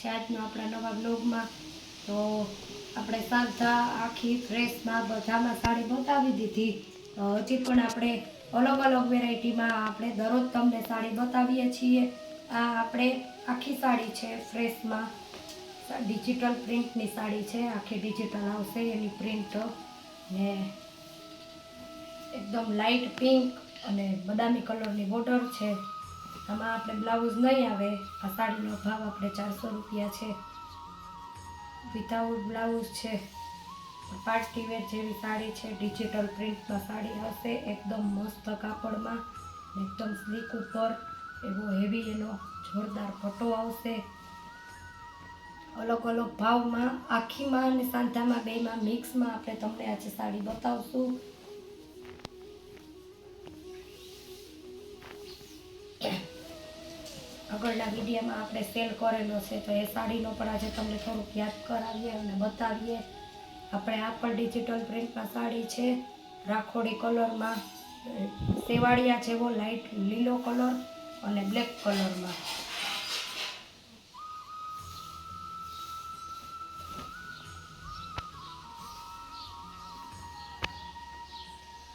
છે આજનો આપણા નવા બ્લોગમાં તો આપણે સાંધા આખી ફ્રેશમાં બધામાં સાડી બતાવી દીધી. હજી પણ આપણે અલગ અલગ વેરાયટીમાં આપણે દરરોજ તમને સાડી બતાવીએ છીએ. આ આપણે આખી સાડી છે ફ્રેશમાં ડિજિટલ પ્રિન્ટની સાડી છે, આખી ડિજિટલ આવશે એની પ્રિન્ટ ને એકદમ લાઇટ પિંક અને બદામી કલરની બોર્ડર છે. આમાં આપણે બ્લાઉઝ નહીં આવે. આ સાડીનો ભાવ આપણે ચારસો રૂપિયા છે. વિથાઉટ બ્લાઉઝ છે. પાર્ટી વેર જેવી સાડી છે. ડિજિટલ પ્રિન્ટમાં સાડી હશે. એકદમ મસ્ત કાપડમાં. એકદમ સ્લીક ઉપર. એવો હેવી એનો જોરદાર ફોટો આવશે. અલગ અલગ ભાવમાં, આખીમાં અને સાંધામાં બેમાં મિક્સમાં આપણે તમને આજે સાડી બતાવશું. આગળના વિડીયોમાં આપણે સેલ કરેલો છે, તો એ સાડીનો પણ આજે તમને થોડુંક યાદ કરાવીએ અને બતાવીએ. આપણે આ પણ ડિજિટલ પ્રિન્ટમાં સાડી છે, રાખોડી કલરમાં સેવાળિયા જેવો લાઇટ લીલો કલર અને બ્લેક કલરમાં.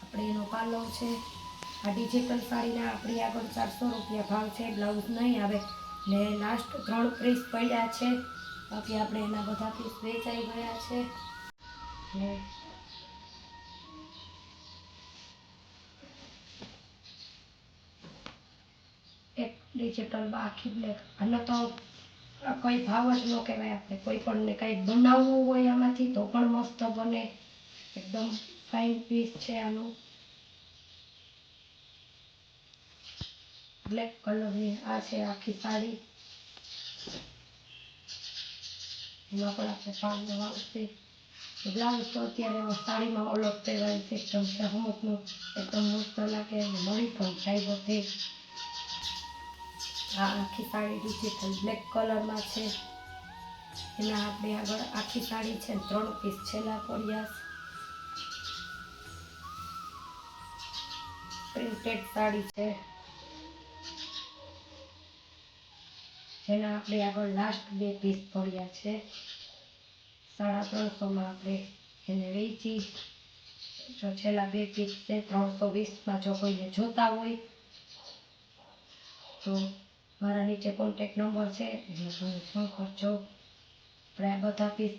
આપણે એનો પાલવ છે. આ ડિજિટલ સાડીના આપણી આગળ ચારસો રૂપિયા ભાવ છે, બ્લાઉઝ નહીં આવે. ને લાસ્ટ ત્રણ પીસ પડ્યા છે. બાકી આપણે એના બધા પીસ વેચાઈ ગયા છે. ને એક ડિજિટલ આખી બ્લેક અને તો કોઈ ભાવ જ ન કહેવાય આપણે. કોઈ પણને કંઈક બનાવવું હોય આમાંથી તો પણ મસ્ત બને. એકદમ ફાઇન પીસ છે આનું. બ્લેક કલરની આ છે આખી સાડી. એમાં પણ આપણે પાન આવશે બ્લાઉઝ તો અત્યારે સાડીમાં પહેરવાની સિસ્ટમ છે. અમુકનું એકદમ મસ્ત લાગે અને મળી પણ જાય બધે. આ આખી સાડી ડિજિટલ બ્લેક કલરમાં છે. એના આપણે આગળ આખી સાડી છે ત્રણ પીસ છેલ્લા પડ્યા પ્રિન્ટેડ સાડી છે. જેના આપણે આગળ લાસ્ટ બે પીસ પડ્યા છે. સાડા ત્રણસોમાં આપણે એને વેચી. જો છેલ્લા બે પીસ છે, ત્રણસો વીસમાં જો કોઈને જોતા હોય, તો મારા નીચે કોન્ટેક નંબર છે, એટલે તમે ફોન કરજો. આપણે આ બધા પીસ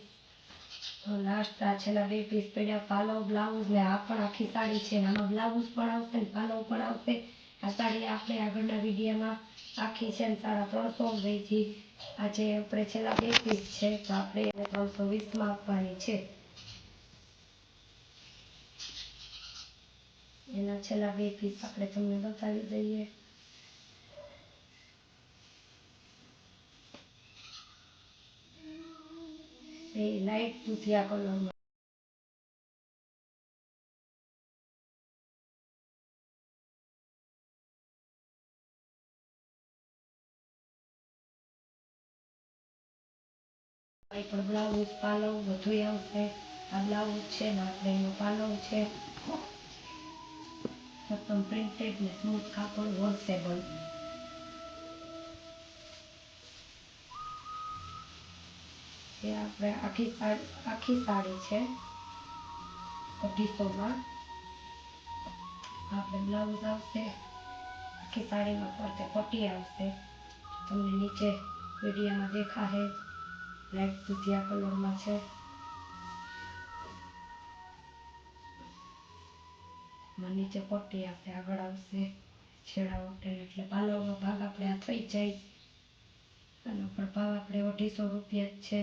લાસ્ટ આ છેલ્લા બે પીસ પડ્યા પાલો બ્લાઉઝ ને આ પણ આખી સાડી છે આમાં બ્લાઉઝ પણ આવશે ને પાલો પણ આવશે. આ સાડી આપણે આગળના વિડીયોમાં આખી છે ને સાડા ત્રણસો વેચી આજે આપણે છેલ્લા બે પીસ છે તો આપણે એને ત્રણસો વીસમાં આપવાની છે. એના છેલ્લા બે પીસ આપણે તમને બતાવી દઈએ. એ લાઈટ દુધિયા કલરમાં અહીં પણ બ્લાઉઝ, પાલવ બધું આવશે. આ બ્લાઉઝ છે ને આપણે એનો પાલવ છે. એકદમ પ્રિન્ટેડ ને સ્મૂથ કાપડ વોશેબલ એ આપણે આખી સાડી આખી સાડી છે, અઢીસોમાં. આપણે બ્લાઉઝ આવશે, આખી સાડીમાં ફરતે પટ્ટી આવશે. તમને નીચે વિડીયોમાં દેખાશે. લાઈટ દૂધિયા કલરમાં છે નીચે પટ્ટી આપણે આગળ આવશે છેડા વખતે એટલે પાલવનો ભાગ આપણે આ થઈ જાય આનો પણ ભાવ આપણે અઢીસો રૂપિયા જ છે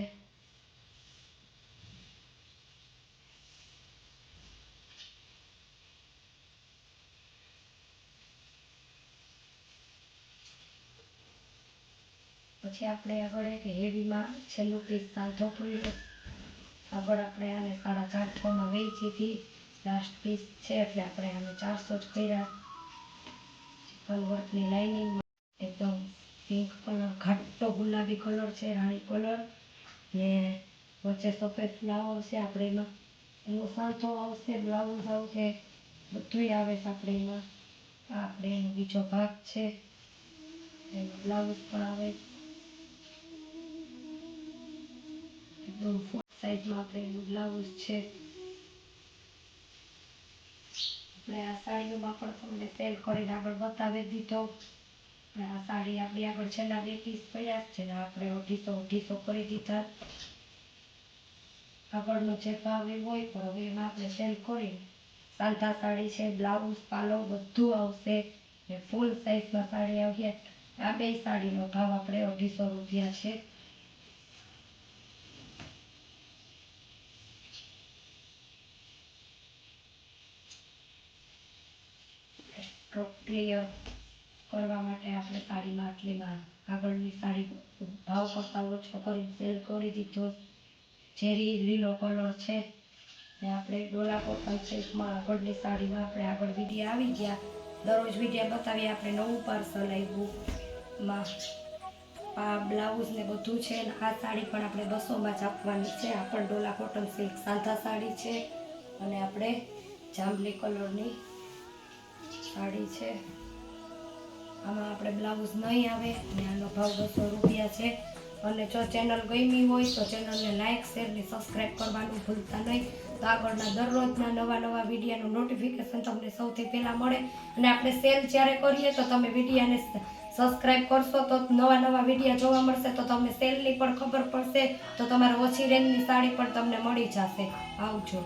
પછી આપણે આગળ એક હેવીમાં છેલ્લું પીસ સાંધો પડ્યો આગળ આપણે આને સાડા ચારસોમાં વેચી હતી. લાસ્ટ પીસ છે એટલે આપણે આને ચારસો જ કર્યા. વર્કની લાઇનિંગમાં એકદમ પિંક કલર ઘાટો ગુલાબી કલર છે, રાણી કલર ને વચ્ચે સફેદ ફ્લાવર છે આપણે એમાં. એનો સાંથો આવશે બ્લાઉઝ આવશે, બધુંય આવે છે આપણે એમાં. આપણે એનો બીજો ભાગ છે. બ્લાઉઝ પણ આવે. ફૂલ સાઈઝમાં આપણે એનું બ્લાઉઝ છે. આપણે આ સાડીઓમાં પણ તમને સેલ કરીને આગળ બતાવી દીધો. આ સાડી આપણી આગળ છેલ્લા બે પીસ પડ્યા છે ને આપણે અઢીસો અઢીસો કરી દીધા. આગળનો જે ભાવ એ હોય પણ હવે એમાં આપણે સેલ કરી. સાંધા સાડી છે બ્લાઉઝ પાલો બધું આવશે. ને ફૂલ સાઈઝમાં સાડી આવ્યા આ બે સાડીનો ભાવ આપણે અઢીસો રૂપિયા છે. સ્ટોક કરવા માટે આપણે સાડીમાં આટલીમાં આગળની સાડી ભાવ કરતાં ઓછો કરી સેલ કરી દીધો. ઝેરી, લીલો કલર છે. ને આપણે ડોલા કોટન સિલ્કમાં આગળની સાડીમાં આપણે આગળ વીડિયો આવી ગયા. દરરોજ વીડિયો બતાવીએ, આપણે નવું પાર્સલ આવ્યું માં બ્લાઉઝ ને બધું છે ને આ સાડી પણ આપણે બસોમાં જ આપવાની છે. આ પણ ડોલા કોટન સિલ્ક સાંધા સાડી છે. અને આપણે જાંબલી કલરની સાડી છે. આમાં આપણે બ્લાઉઝ નહીં આવે. અને આનો ભાવ બસો રૂપિયા છે. અને જો ચેનલ ગમી હોય તો ચેનલને લાઇક શેર ને સબસ્ક્રાઈબ કરવાનું ભૂલતા નહીં. તો આગળના દરરોજના નવા નવા વિડીયાનું નોટિફિકેશન તમને સૌથી પહેલાં મળે. અને આપણે સેલ જ્યારે કરીએ તો તમે વિડીયાને સબસ્ક્રાઈબ કરશો તો નવા નવા વીડિયો જોવા મળશે તો તમને સેલની પણ ખબર પડશે. તો તમારે ઓછી રેન્જની સાડી પણ તમને મળી જશે. આવજો.